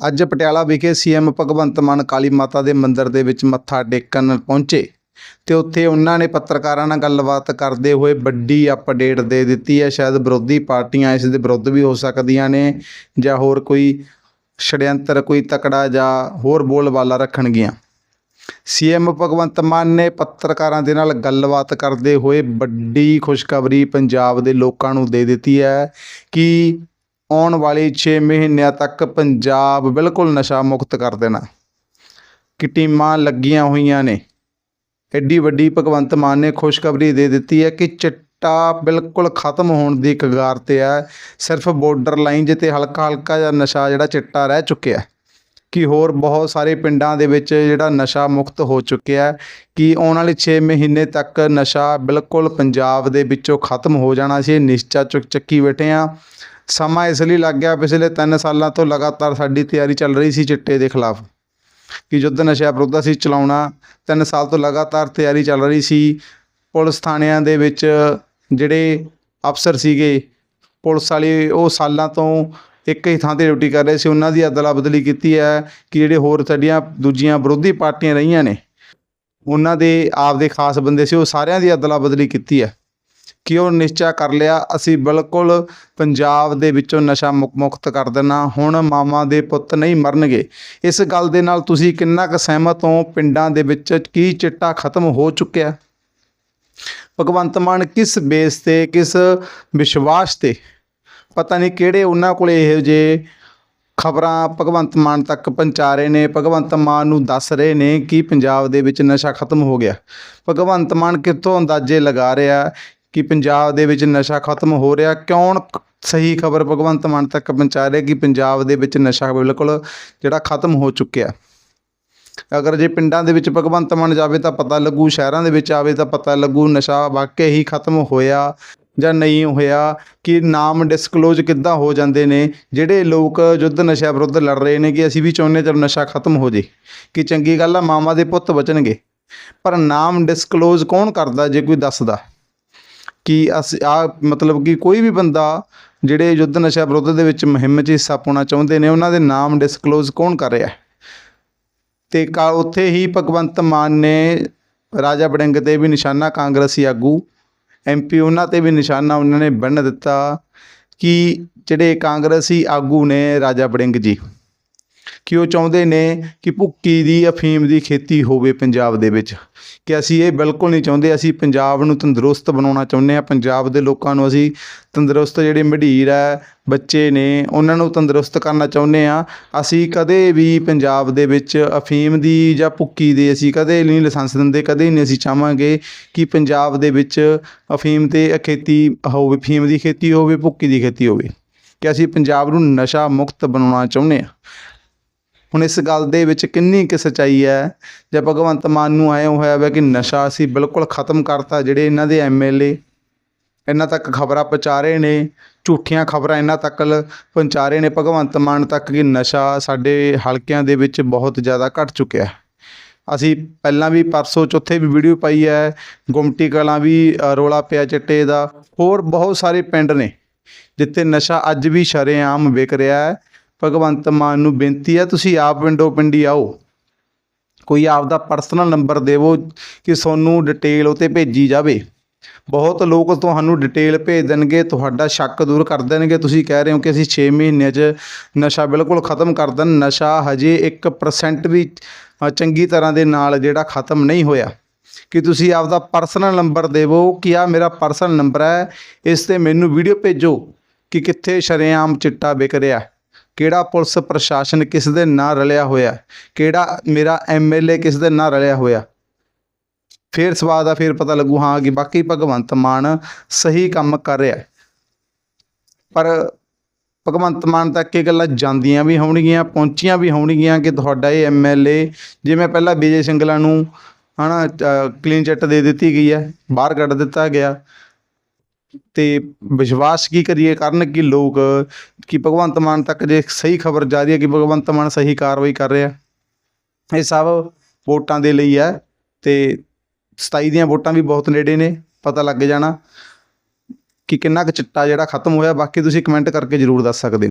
ਅੱਜ ਪਟਿਆਲਾ ਵਿਖੇ ਸੀਐਮ ਭਗਵੰਤ ਮਾਨ ਕਾਲੀ ਮਾਤਾ ਦੇ ਮੰਦਿਰ ਦੇ ਵਿੱਚ ਮੱਥਾ ਟੇਕਣ ਪਹੁੰਚੇ ਤੇ ਉੱਥੇ ਉਹਨਾਂ ਨੇ ਪੱਤਰਕਾਰਾਂ ਨਾਲ ਗੱਲਬਾਤ ਕਰਦੇ ਹੋਏ ਵੱਡੀ ਅਪਡੇਟ ਦੇ ਦਿੱਤੀ ਹੈ। ਸ਼ਾਇਦ ਵਿਰੋਧੀ ਪਾਰਟੀਆਂ ਇਸ ਦੇ ਵਿਰੁੱਧ ਵੀ ਹੋ ਸਕਦੀਆਂ ਨੇ ਜਾਂ ਹੋਰ ਕੋਈ ਛੜਯੰਤਰ, ਕੋਈ ਤਕੜਾ ਜਾਂ ਹੋਰ ਬੋਲਬਾਲਾ ਰੱਖਣਗੀਆਂ। ਸੀਐਮ ਭਗਵੰਤ ਮਾਨ ਨੇ ਪੱਤਰਕਾਰਾਂ ਦੇ ਨਾਲ ਗੱਲਬਾਤ ਕਰਦੇ ਹੋਏ ਵੱਡੀ ਖੁਸ਼ਖਬਰੀ ਪੰਜਾਬ ਦੇ ਲੋਕਾਂ ਨੂੰ ਦੇ ਦਿੱਤੀ ਹੈ ਕਿ ਆਉਣ ਵਾਲੇ 6 ਮਹੀਨਿਆਂ ਤੱਕ ਪੰਜਾਬ ਬਿਲਕੁਲ ਨਸ਼ਾ ਮੁਕਤ ਕਰ ਦੇਣਾ। ਕਿ ਟੀਮਾਂ ਲੱਗੀਆਂ ਹੋਈਆਂ ਨੇ। ਐਡੀ ਵੱਡੀ ਭਗਵੰਤ ਮਾਨ ਨੇ ਖੁਸ਼ਖਬਰੀ ਦੇ ਦਿੱਤੀ ਹੈ ਕਿ ਚਿੱਟਾ ਬਿਲਕੁਲ ਖਤਮ ਹੋਣ ਦੀ ਕਗਾਰ ਤੇ ਹੈ। ਸਿਰਫ ਬਾਰਡਰ ਲਾਈਨ ਜਿੱਤੇ ਹਲਕਾ ਹਲਕਾ ਜਿਹਾ ਨਸ਼ਾ ਜਿਹੜਾ ਚਿੱਟਾ ਰਹਿ ਚੁੱਕਿਆ ਕਿ ਹੋਰ ਬਹੁਤ ਸਾਰੇ ਪਿੰਡਾਂ ਦੇ ਵਿੱਚ ਜਿਹੜਾ ਨਸ਼ਾ ਮੁਕਤ ਹੋ ਚੁੱਕਿਆ ਕਿ ਆਉਣ ਵਾਲੇ 6 ਮਹੀਨੇ ਤੱਕ ਨਸ਼ਾ ਬਿਲਕੁਲ ਪੰਜਾਬ ਦੇ ਵਿੱਚੋਂ ਖਤਮ ਹੋ ਜਾਣਾ ਸੀ। ਨਿਸ਼ਚਾ ਚੁੱਕ ਚੱਕੀ ਬੈਠੇ ਆ ਸਮਾਂ ਇਸ ਲਈ ਲੱਗ ਗਿਆ ਪਿਛਲੇ 3 ਸਾਲਾਂ ਤੋਂ ਲਗਾਤਾਰ ਸਾਡੀ ਤਿਆਰੀ ਚੱਲ ਰਹੀ ਸੀ ਚਿੱਟੇ ਦੇ ਖਿਲਾਫ। ਕਿ ਯੁੱਧ ਨਸ਼ਾ ਵਿਰੁੱਧ ਅਸੀਂ ਚਲਾਉਣਾ 3 ਸਾਲ ਤੋਂ ਲਗਾਤਾਰ ਤਿਆਰੀ ਚੱਲ ਰਹੀ ਸੀ। ਪੁਲਿਸ ਥਾਣਿਆਂ ਦੇ ਵਿੱਚ ਜਿਹੜੇ ਅਫਸਰ ਸੀਗੇ, ਪੁਲਿਸ ਵਾਲੇ ਉਹ ਸਾਲਾਂ ਤੋਂ ਇੱਕ ਹੀ ਥਾਂ ਤੇ ਡਿਊਟੀ ਕਰ ਰਹੇ ਸੀ। ਉਹਨਾਂ ਦੀ ਅਦਲਾ ਬਦਲੀ ਕੀਤੀ ਹੈ ਕਿ ਜਿਹੜੇ ਹੋਰ ਸਾਡੀਆਂ ਦੂਜੀਆਂ ਵਿਰੋਧੀ ਪਾਰਟੀਆਂ ਰਹੀਆਂ ਨੇ, ਉਹਨਾਂ ਦੇ ਆਪਦੇ ਖਾਸ ਬੰਦੇ ਸੀ, ਉਹ ਸਾਰਿਆਂ ਦੀ ਅਦਲਾ ਬਦਲੀ ਕੀਤੀ ਹੈ। ਕਿ ਉਹ ਨਿਸ਼ਚਾ ਕਰ ਲਿਆ? ਅਸੀਂ ਬਿਲਕੁਲ ਪੰਜਾਬ ਦੇ ਵਿੱਚੋਂ ਨਸ਼ਾ ਮੁਕ, ਮੁਕਤ ਕਰ ਦੇਣਾ। ਹੁਣ ਮਾਵਾਂ ਦੇ ਪੁੱਤ ਨਹੀਂ ਮਰਨਗੇ। ਇਸ ਗੱਲ ਦੇ ਨਾਲ ਤੁਸੀਂ ਕਿੰਨਾ ਕੁ ਸਹਿਮਤ ਹੋ? ਪਿੰਡਾਂ ਦੇ ਵਿੱਚ ਕੀ ਚਿੱਟਾ ਖਤਮ ਹੋ ਚੁੱਕਿਆ? ਭਗਵੰਤ ਮਾਨ ਕਿਸ ਬੇਸ ਤੇ, ਕਿਸ ਵਿਸ਼ਵਾਸ ਤੇ? ਪਤਾ ਨਹੀਂ ਕਿਹੜੇ ਉਹਨਾਂ ਕੋਲੇ ਇਹੋ ਜਿਹੇ ਖਬਰਾਂ ਭਗਵੰਤ ਮਾਨ ਤੱਕ ਪਹੁੰਚਾ ਰਹੇ ਨੇ। ਭਗਵੰਤ ਮਾਨ ਨੂੰ ਦੱਸ ਰਹੇ ਨੇ ਕਿ ਪੰਜਾਬ ਦੇ ਵਿੱਚ ਨਸ਼ਾ ਖਤਮ ਹੋ ਗਿਆ। ਭਗਵੰਤ ਮਾਨ ਕਿੱਥੋਂ ਅੰਦਾਜ਼ੇ ਲਗਾ ਰਿਹਾ? ਕਿ ਪੰਜਾਬ ਦੇ ਵਿੱਚ ਨਸ਼ਾ ਖਤਮ ਹੋ ਰਿਹਾ, ਕੌਣ ਸਹੀ ਖਬਰ ਭਗਵੰਤ ਮਾਨ ਤੱਕ ਪਹੁੰਚਾ ਰਿਹਾ ਕਿ ਪੰਜਾਬ ਦੇ ਵਿੱਚ ਨਸ਼ਾ ਬਿਲਕੁਲ ਜਿਹੜਾ ਖਤਮ ਹੋ ਚੁੱਕਿਆ ਅਗਰ ਜੇ ਪਿੰਡਾਂ ਦੇ ਵਿੱਚ ਭਗਵੰਤ ਮਾਨ ਜਾਵੇ ਤਾਂ ਪਤਾ ਲੱਗੂ, ਸ਼ਹਿਰਾਂ ਦੇ ਵਿੱਚ ਆਵੇ ਤਾਂ ਪਤਾ ਲੱਗੂ ਨਸ਼ਾ ਵਾਕਿਆ ਹੀ ਖਤਮ ਹੋਇਆ ਜਾਂ ਨਹੀਂ ਹੋਇਆ, ਕਿ ਨਾਮ ਡਿਸਕਲੋਜ਼ ਕਿੱਦਾਂ ਹੋ ਜਾਂਦੇ ਨੇ, ਜਿਹੜੇ ਲੋਕ ਯੁੱਧ ਨਸ਼ਾ ਵਿਰੁੱਧ ਲੜ ਰਹੇ ਨੇ ਕਿ ਅਸੀਂ ਵੀ ਚਾਹੁੰਦੇ ਚਲ ਨਸ਼ਾ ਖਤਮ ਹੋ ਜੇ, ਕਿ ਚੰਗੀ ਗੱਲ ਆ ਮਾਮਾ ਦੇ ਪੁੱਤ ਬਚਣਗੇ। ਪਰ ਨਾਮ ਡਿਸਕਲੋਜ਼ ਕੌਣ ਕਰਦਾ ਜੇ ਕੋਈ ਦੱਸਦਾ? ਕਿ ਅਸੀਂ, ਆ ਮਤਲਬ ਕਿ ਕੋਈ ਵੀ ਬੰਦਾ ਜਿਹੜੇ ਯੁੱਧ ਨਸ਼ਾ ਵਿਰੁੱਧ ਦੇ ਵਿੱਚ ਮੁਹਿੰਮ 'ਚ ਹਿੱਸਾ ਪਾਉਣਾ ਚਾਹੁੰਦੇ ਨੇ, ਉਹਨਾਂ ਦੇ ਨਾਮ ਡਿਸਕਲੋਜ਼ ਕੌਣ ਕਰ ਰਿਹਾ ਤੇ ਕਾ, ਉੱਥੇ ਹੀ ਭਗਵੰਤ ਮਾਨ ਨੇ ਰਾਜਾ ਬੜਿੰਗ ਤੇ ਵੀ ਨਿਸ਼ਾਨਾ ਕਾਂਗਰਸੀ ਆਗੂ ਐਮਪੀ ਉਹਨਾਂ ਤੇ ਵੀ ਨਿਸ਼ਾਨਾ ਉਹਨਾਂ ਨੇ ਬੰਨ ਦਿੱਤਾ ਕਿ ਜਿਹੜੇ ਕਾਂਗਰਸੀ ਆਗੂ ਨੇ ਰਾਜਾ ਬੜਿੰਗ ਜੀ ਕਿ ਉਹ ਚਾਹੁੰਦੇ ਨੇ ਕਿ ਭੁੱਕੀ ਦੀ ਅਫੀਮ ਦੀ ਖੇਤੀ ਹੋਵੇ ਪੰਜਾਬ ਦੇ ਵਿੱਚ? ਕਿ ਅਸੀਂ ਇਹ ਬਿਲਕੁਲ ਨਹੀਂ ਚਾਹੁੰਦੇ, ਅਸੀਂ ਪੰਜਾਬ ਨੂੰ ਤੰਦਰੁਸਤ ਬਣਾਉਣਾ ਚਾਹੁੰਦੇ ਹਾਂ। ਪੰਜਾਬ ਦੇ ਲੋਕਾਂ ਨੂੰ ਅਸੀਂ ਤੰਦਰੁਸਤ ਜਿਹੜੇ ਮਢੀਰ ਹੈ, ਬੱਚੇ ਨੇ, ਉਹਨਾਂ ਨੂੰ ਤੰਦਰੁਸਤ ਕਰਨਾ ਚਾਹੁੰਦੇ ਹਾਂ। ਅਸੀਂ ਕਦੇ ਵੀ ਪੰਜਾਬ ਦੇ ਵਿੱਚ ਅਫੀਮ ਦੀ ਜਾਂ ਭੁੱਕੀ ਦੇ ਅਸੀਂ ਕਦੇ ਨਹੀਂ ਲਾਇਸੈਂਸ ਦਿੰਦੇ, ਕਦੇ ਨਹੀਂ ਅਸੀਂ ਚਾਹਾਂਗੇ ਕਿ ਪੰਜਾਬ ਦੇ ਵਿੱਚ ਅਫੀਮ ਤੇ ਖੇਤੀ ਹੋਵੇ ਅਫੀਮ ਦੀ ਖੇਤੀ ਹੋਵੇ, ਭੁੱਕੀ ਦੀ ਖੇਤੀ ਹੋਵੇ। ਕਿ ਅਸੀਂ ਪੰਜਾਬ ਨੂੰ ਨਸ਼ਾ ਮੁਕਤ ਬਣਾਉਣਾ ਚਾਹੁੰਦੇ ਹਾਂ। ਹੁਣ ਇਸ ਗੱਲ ਦੇ ਵਿੱਚ ਕਿੰਨੀ ਕੁ ਸਚਾਈ ਹੈ? ਜੇ ਭਗਵੰਤ ਮਾਨ ਨੂੰ ਆਏ ਹੋਇਆ ਵਾ ਕਿ ਨਸ਼ਾ ਅਸੀਂ ਬਿਲਕੁਲ ਖਤਮ ਕਰਤਾ ਜਿਹੜੇ ਇਹਨਾਂ ਦੇ ਐਮਐਲਏ ਇਹਨਾਂ ਤੱਕ ਖਬਰਾਂ ਪਹੁੰਚਾ ਰਹੇ ਨੇ ਝੂਠੀਆਂ ਖਬਰਾਂ ਇਹਨਾਂ ਤੱਕ ਪਹੁੰਚਾ ਰਹੇ ਨੇ ਭਗਵੰਤ ਮਾਨ ਤੱਕ ਕਿ ਨਸ਼ਾ ਸਾਡੇ ਹਲਕਿਆਂ ਦੇ ਵਿੱਚ ਬਹੁਤ ਜ਼ਿਆਦਾ ਘਟ ਚੁੱਕਿਆ ਹੈ। ਅਸੀਂ ਪਹਿਲਾਂ ਵੀ ਪਰਸੋਂ ਚੌਥੇ ਵੀ ਵੀਡੀਓ ਪਾਈ ਹੈ ਗੁੰਮਟੀ ਕਲਾਂ ਵੀ ਅ, ਰੌਲਾ ਪਿਆ ਚਿੱਟੇ ਦਾ ਹੋਰ ਬਹੁਤ ਸਾਰੇ ਪਿੰਡ ਨੇ ਜਿੱਥੇ ਨਸ਼ਾ ਅੱਜ ਵੀ ਸ਼ਰੇਆਮ ਵਿਕ ਰਿਹਾ ਹੈ। ਭਗਵੰਤ ਮਾਨ ਨੂੰ ਬੇਨਤੀ ਹੈ, ਤੁਸੀਂ ਆਪ ਪਿੰਡੋ ਪਿੰਡੀ ਆਓ। ਕੋਈ ਆਪਦਾ ਪਰਸਨਲ ਨੰਬਰ ਦੇਵੋ ਕਿ ਤੁਹਾਨੂੰ ਡਿਟੇਲ ਉਤੇ ਭੇਜੀ ਜਾਵੇ। ਬਹੁਤ ਲੋਕ ਤੁਹਾਨੂੰ ਡਿਟੇਲ ਭੇਜ ਦੇਣਗੇ, ਤੁਹਾਡਾ ਸ਼ੱਕ ਦੂਰ ਕਰ ਦੇਣਗੇ। ਤੁਸੀਂ ਕਹਿ ਰਹੇ ਹੋ ਕਿ ਅਸੀਂ 6 ਮਹੀਨਿਆਂ 'ਚ ਨਸ਼ਾ ਬਿਲਕੁਲ ਖਤਮ ਕਰ ਦੇਣ। ਨਸ਼ਾ ਹਜੇ 1% ਵੀ ਚੰਗੀ ਤਰ੍ਹਾਂ ਦੇ ਨਾਲ ਜਿਹੜਾ ਖਤਮ ਨਹੀਂ ਹੋਇਆ। ਕਿ ਤੁਸੀਂ ਆਪਦਾ ਪਰਸਨਲ ਨੰਬਰ ਦੇਵੋ ਕਿ ਆ ਮੇਰਾ ਪਰਸਨਲ ਨੰਬਰ ਹੈ, ਇਸ ਤੇ ਮੈਨੂੰ ਵੀਡੀਓ ਭੇਜੋ ਕਿ ਕਿੱਥੇ ਸ਼ਰੇਆਮ ਚਿੱਟਾ ਵਿਕ ਰਿਹਾ। ਕਿਹੜਾ ਪੁਲਿਸ ਪ੍ਰਸ਼ਾਸਨ ਕਿਸ ਦੇ ਨਾਲ ਰਲਿਆ ਹੋਇਆ? ਕਿਹੜਾ ਮੇਰਾ ਐਮਐਲਏ ਕਿਸ ਦੇ ਨਾਲ ਰਲਿਆ ਹੋਇਆ? ਫਿਰ ਸਵਾਦ ਦਾ ਫਿਰ ਪਤਾ ਲੱਗੂ, ਹਾਂ, ਕਿ ਬਾਕੀ ਭਗਵੰਤ ਮਾਨ ਸਹੀ ਕੰਮ ਕਰ ਰਿਹਾ ਪਰ ਭਗਵੰਤ ਮਾਨ ਤੱਕ ਇਹ ਗੱਲਾਂ ਜਾਂਦੀਆਂ ਵੀ ਹੋਣਗੀਆਂ, ਪਹੁੰਚੀਆਂ ਵੀ ਹੋਣਗੀਆਂ ਕਿ ਤੁਹਾਡਾ ਇਹ ਐਮਐਲਏ ਜਿਵੇਂ ਪਹਿਲਾਂ ਵਿਜੇ ਸਿੰਗਲਾ ਨੂੰ, ਹਨਾ ਕਲੀਨ ਚਿੱਟ ਦੇ ਦਿੱਤੀ ਗਈ ਹੈ, ਬਾਹਰ ਕੱਢ ਦਿੱਤਾ ਗਿਆ। ਤੇ ਵਿਸ਼ਵਾਸ ਕੀ ਕਰੀਏ ਕਰਨ ਕਿ ਲੋਕ? ਕਿ ਭਗਵੰਤ ਮਾਨ ਤੱਕ ਜੇ ਸਹੀ ਖਬਰ ਜਾ ਰਹੀ ਹੈ, ਕਿ ਭਗਵੰਤ ਮਾਨ ਸਹੀ ਕਾਰਵਾਈ ਕਰ ਰਿਹਾ? ਇਹ ਸਭ ਵੋਟਾਂ ਦੇ ਲਈ ਹੈ ਤੇ 27 ਦੀਆਂ ਵੋਟਾਂ ਵੀ ਬਹੁਤ ਨੇੜੇ ਨੇ, ਪਤਾ ਲੱਗ ਜਾਣਾ ਕਿ ਕਿੰਨਾ ਕੁ ਚਿੱਟਾ ਜਿਹੜਾ ਖਤਮ ਹੋਇਆ, ਬਾਕੀ ਤੁਸੀਂ ਕਮੈਂਟ ਕਰਕੇ ਜ਼ਰੂਰ ਦੱਸ ਸਕਦੇ ਹੋ।